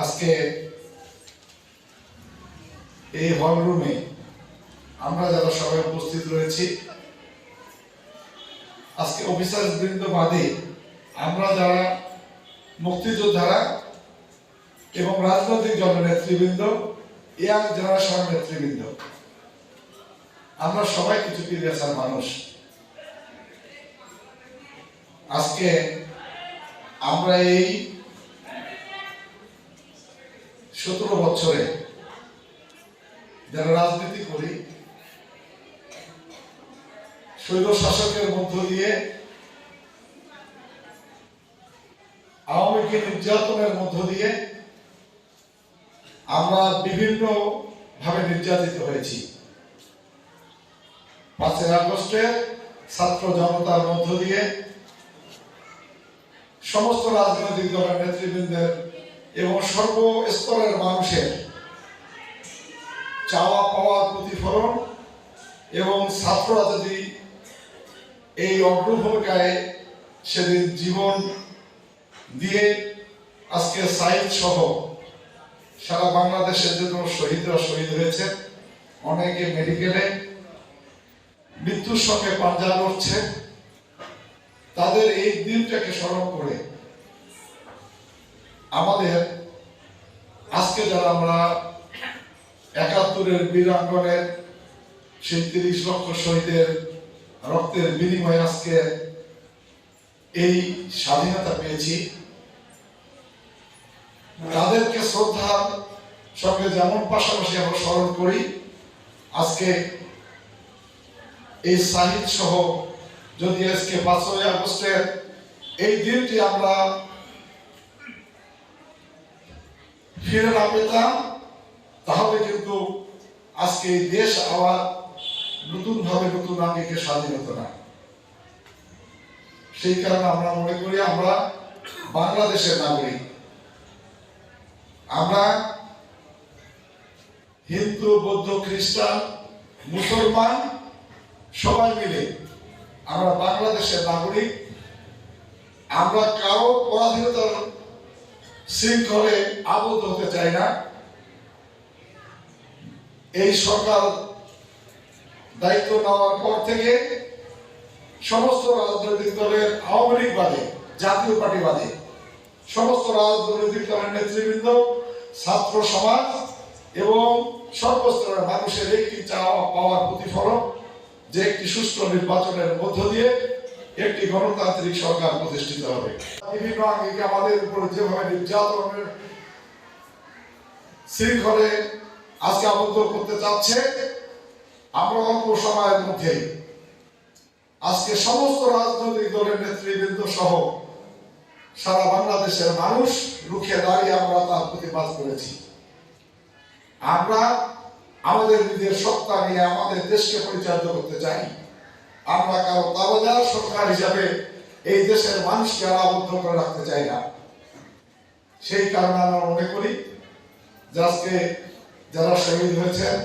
আজকে এই হল রুমে আমরা যারা সবাই উপস্থিত রয়েছি, আজকে অফিসার বৃন্দ বাদে আমরা যারা মুক্তিযোদ্ধারা এবং রাজনৈতিক দলের নেতৃবৃন্দ ইয়াং জেনারেশনের নেতৃবৃন্দ, আমরা সবাই কিছু পিরিয়াসার মানুষ। আজকে আমরা এই সতেরো বছরে যারা রাজনীতি করি, শৈল শাসকের মধ্য দিয়ে আওয়ামী লীগের নির্যাতনের মধ্য দিয়ে আমরা বিভিন্ন ভাবে নির্যাতিত হয়েছি। পাঁচই আগস্টে ছাত্র জনতার মধ্য দিয়ে সমস্ত রাজনৈতিক দলের নেতৃবৃন্দের এবং সর্বস্তরের মানুষের চাওয়া পাওয়ার প্রতিফলন এবং ছাত্ররা যদি এই অগ্রভূমিকায় সেদিন জীবন দিয়ে আজকে সাইড সহ সারা বাংলাদেশের জন্য শহীদরা শহীদ হয়েছে, অনেকে মেডিকেলে মৃত্যুর সঙ্গে পাঞ্জা লড়ছে, তাদের এই দিনটাকে স্মরণ করে আমাদের আজকে যারা আমরা একাত্তরের বীরাঙ্গনের সেই তিরিশ লক্ষ শহীদের রক্তের বিনিময়ে আজকে এই স্বাধীনতা পেয়েছি। তাদেরকে শ্রদ্ধার সঙ্গে যেমন পাশাপাশি আমরা স্মরণ করি, আজকে এই সাহিদ সহ যদি আজকে পাঁচই আগস্টের এই দিনটি আমরা ফিরে না পেতাম, তাহলে কিন্তু আজকে এই দেশ আবার নতুন ভাবে নতুন আঙ্গিকে স্বাধীন হতো না। সেই কারণে আমরা মনে করি আমরা বাংলাদেশের নাগরিক। আমরা হিন্দু, বৌদ্ধ, খ্রিস্টান, মুসলমান সবাই মিলে আমরা বাংলাদেশের নাগরিক। আমরা কারও পরাধীনতার শৃঙ্খলে আবদ্ধ হতে চাই না। এই সরকার দায়িত্ব নেওয়ার পর থেকে সমস্ত রাজনৈতিক দলের আওয়ামী লীগ বাদে, জাতীয় পার্টি বাদে, সমস্ত রাজনৈতিক দলের নেতৃবৃন্দ, ছাত্র সমাজ এবং সর্বস্তরের মানুষের একটি চাওয়া পাওয়ার প্রতিফলন, যে একটি সুষ্ঠু নির্বাচনের মধ্য দিয়ে একটি গণতান্ত্রিক সরকার প্রতিষ্ঠিত হবে। আমাদের উপর যেভাবে নির্যাতনের শৃঙ্খলে আজকে আবদ্ধ করতে চাচ্ছে, আমরা অল্প সময়ের মধ্যে আজকে সমস্ত রাজনৈতিক দলের নেতৃবৃন্দ সহ সারা বাংলাদেশের মানুষ রুখে দাঁড়িয়ে আমরা তার প্রতিবাদ করেছি। আমরা আমাদের নিজের সত্তা নিয়ে আমাদের দেশকে পরিচালিত করতে চাই। আমরা কারও দাবদার সরকার হিসাবে এই দেশের মানুষকে আবদ্ধ করে রাখতে চাই না। সেই কারণে আমরা মনে করি যে আজকে যারা শহীদ হয়েছেন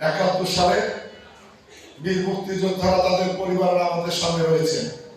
একাত্তর সালে বীর মুক্তিযোদ্ধারা তাদের পরিবাররা আমাদের সামনে রয়েছেন।